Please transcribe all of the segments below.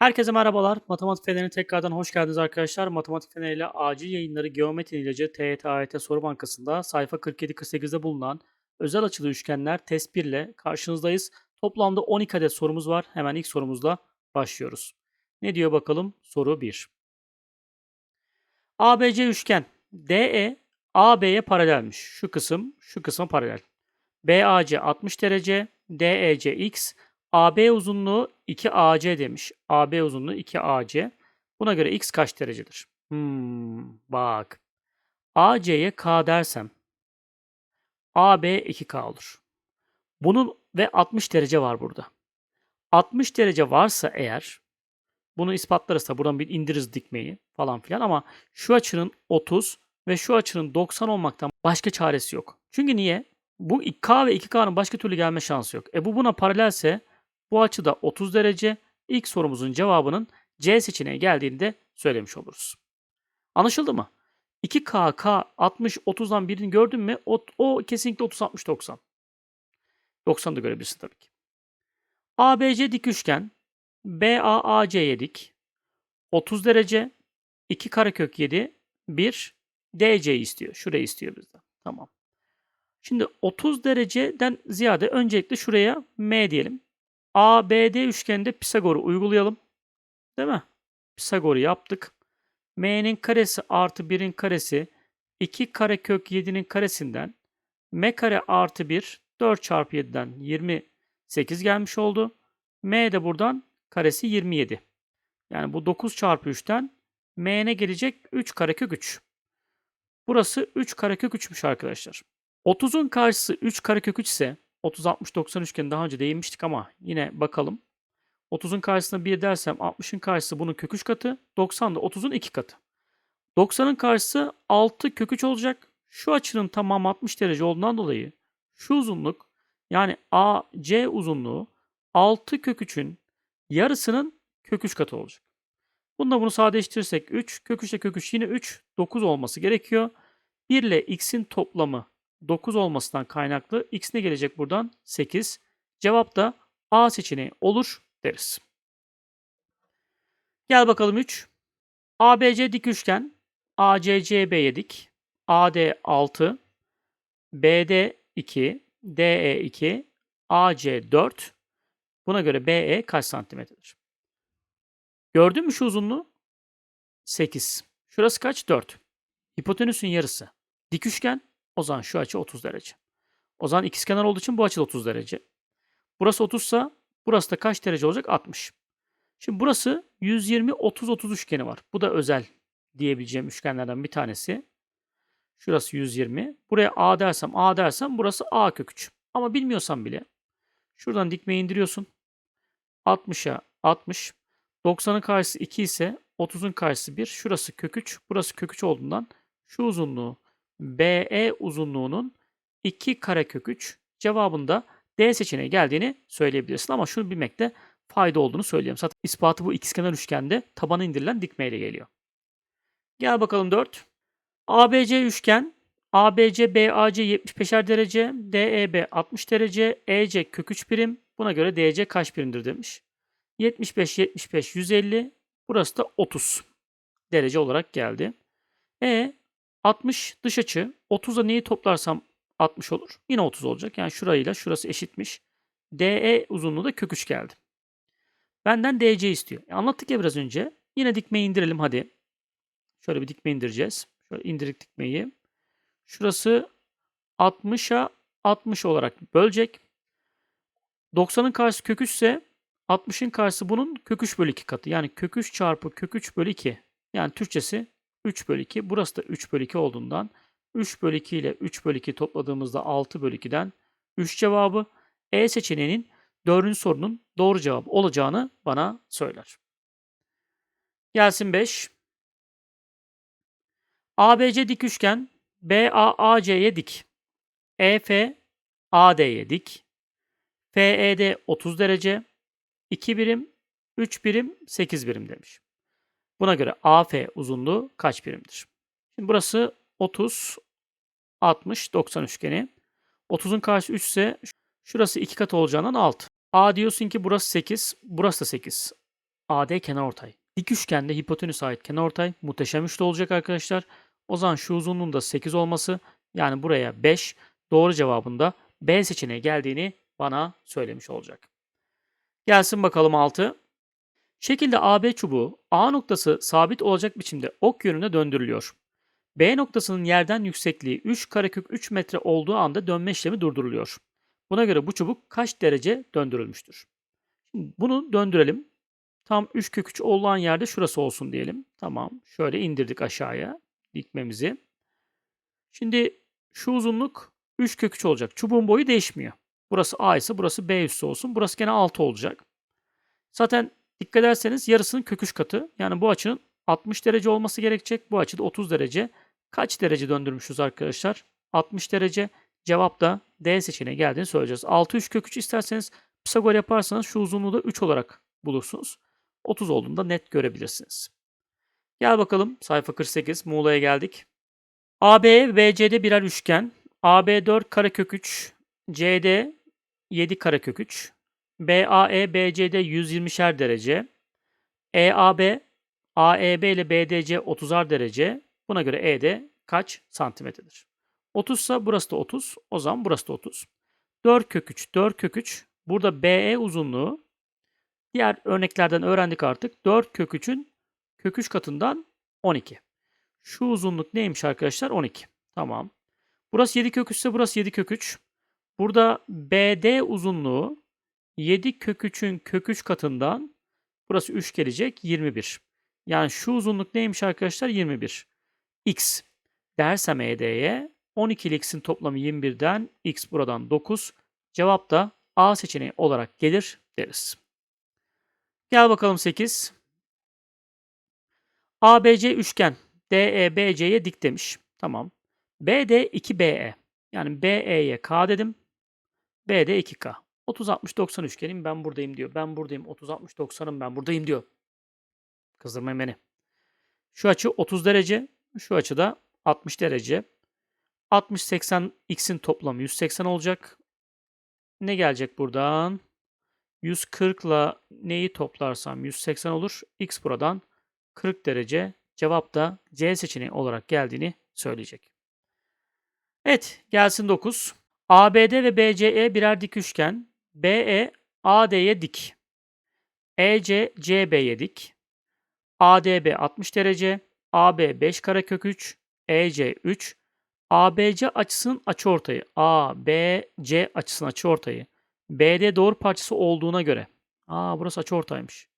Herkese merhabalar. Matematik Feneri'ne tekrardan hoş geldiniz arkadaşlar. Matematik Feneri ile acil yayınları Geometri İlacı TYT AYT Soru Bankası'nda sayfa 47-48'de bulunan özel açılı üçgenler test 1 ile karşınızdayız. Toplamda 12 adet sorumuz var. Hemen ilk sorumuzla başlıyoruz. Ne diyor bakalım? Soru 1. ABC üçgen DE AB'ye paralelmiş. Şu kısım şu kısma paralel. BAC 60 derece, DEC x, AB uzunluğu 2AC demiş. AB uzunluğu 2AC. Buna göre x kaç derecedir? Hmm, bak. AC'ye K dersem AB 2K olur. Bunun ve 60 derece var burada. 60 derece varsa eğer bunu ispatlarız da buradan bir indiririz dikmeyi falan filan ama şu açının 30 ve şu açının 90 olmaktan başka çaresi yok. Çünkü niye? Bu K ve 2K'nın başka türlü gelme şansı yok. E bu buna paralelse bu açıda 30 derece. İlk sorumuzun cevabının C seçeneği geldiğini de söylemiş oluruz. Anlaşıldı mı? 2K, K, 60, 30'dan birini gördün mü o, o kesinlikle 30, 60, 90. 90 da görebilirsin tabii ki. ABC dik üçgen. BA AC'ye dik. 30 derece. 2 karekök 7. 1 DC istiyor. Şurayı istiyor bizden. Tamam. Şimdi 30 dereceden ziyade öncelikle şuraya M diyelim. ABD üçgeninde Pisagor'u uygulayalım. Değil mi? Pisagor'u yaptık. M'nin karesi artı 1'in karesi 2 karekök 7'nin karesinden M kare artı 1 4 çarpı 7'den 28 gelmiş oldu. M de buradan karesi 27. Yani bu 9 çarpı 3'ten M'ne gelecek 3 karekök 3. Burası 3 karekök 3'müş arkadaşlar. 30'un karşısı 3 karekök 3 ise 30 60 90 üçgeni daha önce değinmiştik ama yine bakalım. 30'un karşısına 1 dersem 60'ın karşısı bunun kök 3 katı. 90 da 30'un 2 katı. 90'ın karşısı 6 kök 3 olacak. Şu açının tamamı 60 derece olduğundan dolayı şu uzunluk yani AC uzunluğu 6 kök 3'ün yarısının kök 3 katı olacak. Bunda bunu sadeleştirirsek 3, kök 3 ile kök 3 yine 3, 9 olması gerekiyor. 1 ile x'in toplamı 9 olmasından kaynaklı x ne gelecek buradan? 8. Cevap da A seçeneği olur deriz. Gel bakalım 3. ABC dik üçgen. ACCB'ye dik. AD 6. BD 2. DE 2. AC 4. Buna göre BE kaç santimetredir? Gördün mü şu uzunluğu? 8. Şurası kaç? 4. Hipotenüsün yarısı. Dik üçgen o zaman şu açı 30 derece. O zaman ikizkenar olduğu için bu açı da 30 derece. Burası 30 ise burası da kaç derece olacak? 60. Şimdi burası 120 30 30 üçgeni var. Bu da özel diyebileceğim üçgenlerden bir tanesi. Şurası 120. Buraya A dersem A dersem burası A kök 3. Ama bilmiyorsam bile şuradan dikmeyi indiriyorsun. 60'a 60. 90'ın karşısı 2 ise 30'un karşısı 1. Şurası kök 3. Burası kök 3 olduğundan şu uzunluğu BE uzunluğunun 2 karekök 3 cevabında D seçeneği geldiğini söyleyebilirsin. Ama şunu bilmekte fayda olduğunu söyleyeyim. Zaten ispatı bu ikizkenar üçgende tabana indirilen dikmeyle geliyor. Gel bakalım 4. ABC üçgen ABC BAC 75'er derece, DEB 60 derece, EC kök 3 birim. Buna göre DC kaç birimdir demiş. 75 75 150. Burası da 30 derece olarak geldi. E 60 dış açı. 30'a neyi toplarsam 60 olur. Yine 30 olacak. Yani şurayla şurası eşitmiş. DE uzunluğu da kök 3 geldi. Benden DC istiyor. E anlattık ya biraz önce. Yine dikmeyi indirelim hadi. Şöyle bir dikme indireceğiz. Şöyle indirdik dikmeyi. Şurası 60'a 60 olarak bölecek. 90'ın karşısı kök 3 ise 60'ın karşısı bunun kök 3 bölü 2 katı. Yani kök 3 çarpı kök 3 bölü 2. Yani Türkçesi 3 bölü 2. Burası da 3 bölü 2 olduğundan 3 bölü 2 ile 3 bölü 2 topladığımızda 6 bölü 2'den 3 cevabı E seçeneğinin 4. sorunun doğru cevabı olacağını bana söyler. Gelsin 5. ABC dik üçgen BAAC'ye dik. EF AD'ye dik. FED 30 derece. 2 birim, 3 birim, 8 birim demiş. Buna göre AF uzunluğu kaç birimdir? Şimdi burası 30, 60, 90 üçgeni. 30'un karşısı 3 ise şurası 2 kat olacağından 6. A diyorsun ki burası 8, burası da 8. AD kenarortay. Dik üçgende hipotenüse ait kenarortay muhteşem üçlü olacak arkadaşlar. O zaman şu uzunluğun da 8 olması yani buraya 5 doğru cevabında B seçeneği geldiğini bana söylemiş olacak. Gelsin bakalım 6. Şekilde AB çubuğu A noktası sabit olacak biçimde ok yönünde döndürülüyor. B noktasının yerden yüksekliği 3 karekök 3 metre olduğu anda dönme işlemi durduruluyor. Buna göre bu çubuk kaç derece döndürülmüştür? Şimdi bunu döndürelim. Tam 3 kök 3 olan yerde şurası olsun diyelim. Tamam. Şöyle indirdik aşağıya dikmemizi. Şimdi şu uzunluk 3 kök 3 olacak. Çubuğun boyu değişmiyor. Burası A ise burası B üssü olsun. Burası gene 6 olacak. Zaten dikkat ederseniz yarısının kök 3 katı. Yani bu açının 60 derece olması gerekecek. Bu açıda 30 derece. Kaç derece döndürmüşüz arkadaşlar? 60 derece. Cevap da D seçeneği geldiğini söyleyeceğiz. 6 3 kök 3 isterseniz Pisagor yaparsanız şu uzunluğu da 3 olarak bulursunuz. 30 olduğunda net görebilirsiniz. Gel bakalım sayfa 48 Muğla'ya geldik. AB BC'de birer üçgen. AB 4 karekök 3, CD 7 karekök 3, BAE BC'de 120'şer derece, EAB AEB ile BDC 30'ar derece. Buna göre ED kaç santimetredir? 30 ise burası da 30. O zaman burası da 30. 4 kök 3, 4 kök 3. Burada BE uzunluğu diğer örneklerden öğrendik artık. 4 kök 3'ün kök 3 katından 12. Şu uzunluk neymiş arkadaşlar? 12. Tamam. Burası 7 kök 3 ise burası 7 kök 3. Burada BD uzunluğu 7 kök 3'ün kök 3 katından burası 3 gelecek 21. Yani şu uzunluk neymiş arkadaşlar? 21. X dersem ED'ye 12 ile x'in toplamı 21'den x buradan 9. Cevap da A seçeneği olarak gelir deriz. Gel bakalım 8. ABC üçgen DEBC'ye dik demiş. Tamam. BD 2BE. Yani BE'ye K dedim. BD 2K. 30 60 90 üçgenim ben buradayım diyor. Ben buradayım. 30 60 90'ım ben buradayım diyor. Kızdırmayın beni. Şu açı 30 derece. Şu açı da 60 derece. 60 80 x'in toplamı 180 olacak. Ne gelecek buradan? 140 ile neyi toplarsam 180 olur. X buradan 40 derece. Cevap da C seçeneği olarak geldiğini söyleyecek. Evet gelsin 9. ABD ve BCE birer dik üçgen. BE AD'ye dik. EC CB'ye dik. ADB 60 derece. AB 5 karekök 3. EC 3. ABC açısının açıortayı. ABC açısının açıortayı. BD doğru parçası olduğuna göre. Aa burası açıortaymış.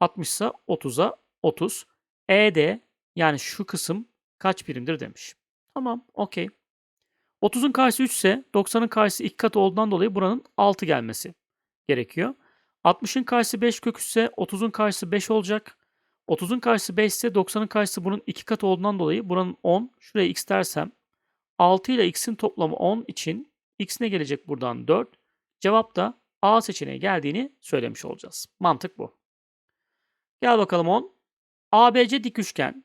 60 ise 30'a 30. ED yani şu kısım kaç birimdir demiş. Tamam okey. 30'un karşısı 3 ise 90'ın karşısı 2 katı olduğundan dolayı buranın 6 gelmesi gerekiyor. 60'ın karşısı 5 kök 3 ise 30'un karşısı 5 olacak. 30'un karşısı 5 ise 90'ın karşısı bunun 2 katı olduğundan dolayı buranın 10. Şuraya x dersem 6 ile x'in toplamı 10 için x ne gelecek buradan 4. Cevap da A seçeneği geldiğini söylemiş olacağız. Mantık bu. Gel bakalım 10. ABC dik üçgen.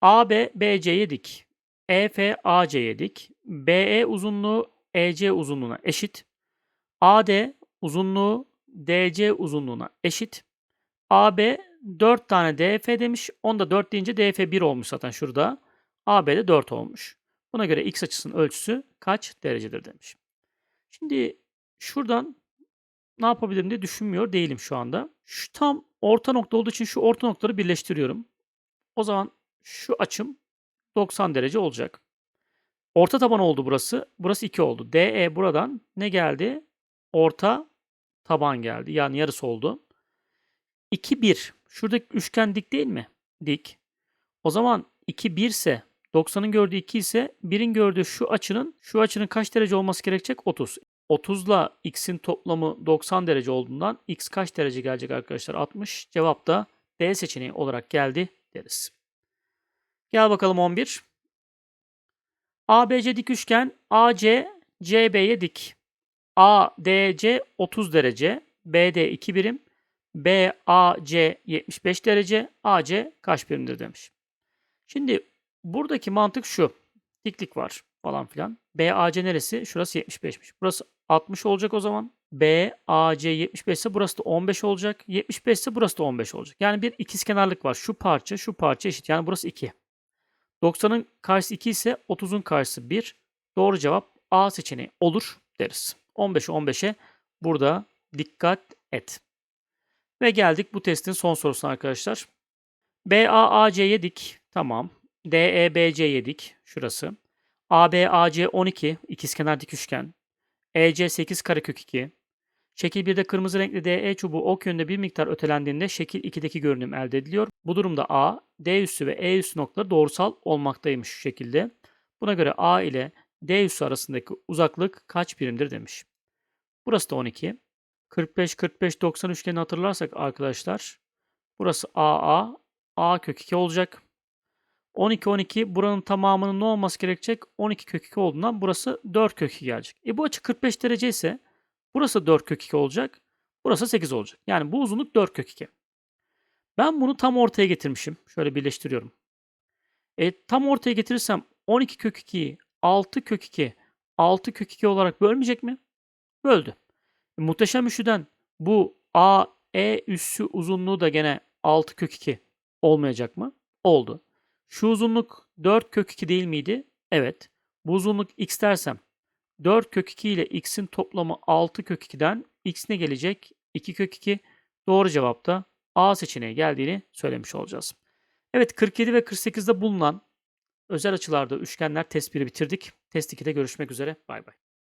AB BC'ye dik. EF AC'ye dik. BE uzunluğu EC uzunluğuna eşit. AD uzunluğu DC uzunluğuna eşit. AB 4 tane DF demiş. Onda 4 deyince DF 1 olmuş zaten şurada. AB de 4 olmuş. Buna göre x açısının ölçüsü kaç derecedir demiş. Şimdi şuradan ne yapabilirim diye düşünmüyor değilim şu anda. Şu tam orta nokta olduğu için şu orta noktaları birleştiriyorum. O zaman şu açım 90 derece olacak. Orta taban oldu burası. Burası 2 oldu. DE buradan ne geldi? Orta taban geldi. Yani yarısı oldu. 2 1. Şuradaki üçgen dik değil mi? Dik. O zaman 2 1 ise 90'ın gördüğü 2 ise 1'in gördüğü şu açının şu açının kaç derece olması gerekecek? 30. 30 ile x'in toplamı 90 derece olduğundan x kaç derece gelecek arkadaşlar? 60. Cevap da D seçeneği olarak geldi deriz. Gel bakalım 11. ABC dik üçgen AC CB'ye dik. ADC 30 derece, BD 2 birim, BAC 75 derece, AC kaç birimdir demiş. Şimdi buradaki mantık şu. Diklik var falan filan. BAC neresi? Şurası 75'miş. Burası 60 olacak o zaman. B, A, C 75 ise burası da 15 olacak. 75 ise burası da 15 olacak. Yani bir ikizkenarlık var. Şu parça, şu parça eşit. Yani burası 2. 90'ın karşısı 2 ise 30'un karşısı 1. Doğru cevap A seçeneği olur deriz. 15'e 15'e burada dikkat et. Ve geldik bu testin son sorusuna arkadaşlar. BAAC yedik. Tamam. DEBC yedik. Şurası. ABAC 12. ikizkenar dik üçgen. EC 8 karekök 2. Şekil 1'de kırmızı renkli DE çubuğu ok yönünde bir miktar ötelendiğinde şekil 2'deki görünüm elde ediliyor. Bu durumda A, D üssü ve E üssü noktaları doğrusal olmaktaymış şu şekilde. Buna göre A ile D üssü arasındaki uzaklık kaç birimdir demiş. Burası da 12. 45 45 90 üçgenini hatırlarsak arkadaşlar burası AA, A kök 2 olacak. 12 12 buranın tamamının ne olması gerekecek? 12 kök 2 olduğundan burası 4 kök 2 gelecek. E bu açı 45 derece ise burası 4 kök 2 olacak. Burası 8 olacak. Yani bu uzunluk 4 kök 2. Ben bunu tam ortaya getirmişim. Şöyle birleştiriyorum. E, tam ortaya getirirsem 12 kök 2'yi 6 kök 2 6 kök 2 olarak bölmeyecek mi? Böldü. E, muhteşem üçlüden bu A, E üssü uzunluğu da gene 6 kök 2 olmayacak mı? Oldu. Şu uzunluk 4 kök 2 değil miydi? Evet. Bu uzunluk x dersem 4 kök 2 ile x'in toplamı 6 kök 2'den x ne gelecek? 2 kök 2. Doğru cevapta A seçeneği geldiğini söylemiş olacağız. Evet 47 ve 48'de bulunan özel açılarda üçgenler test 1'i bitirdik. Test 2'de görüşmek üzere. Bay bay.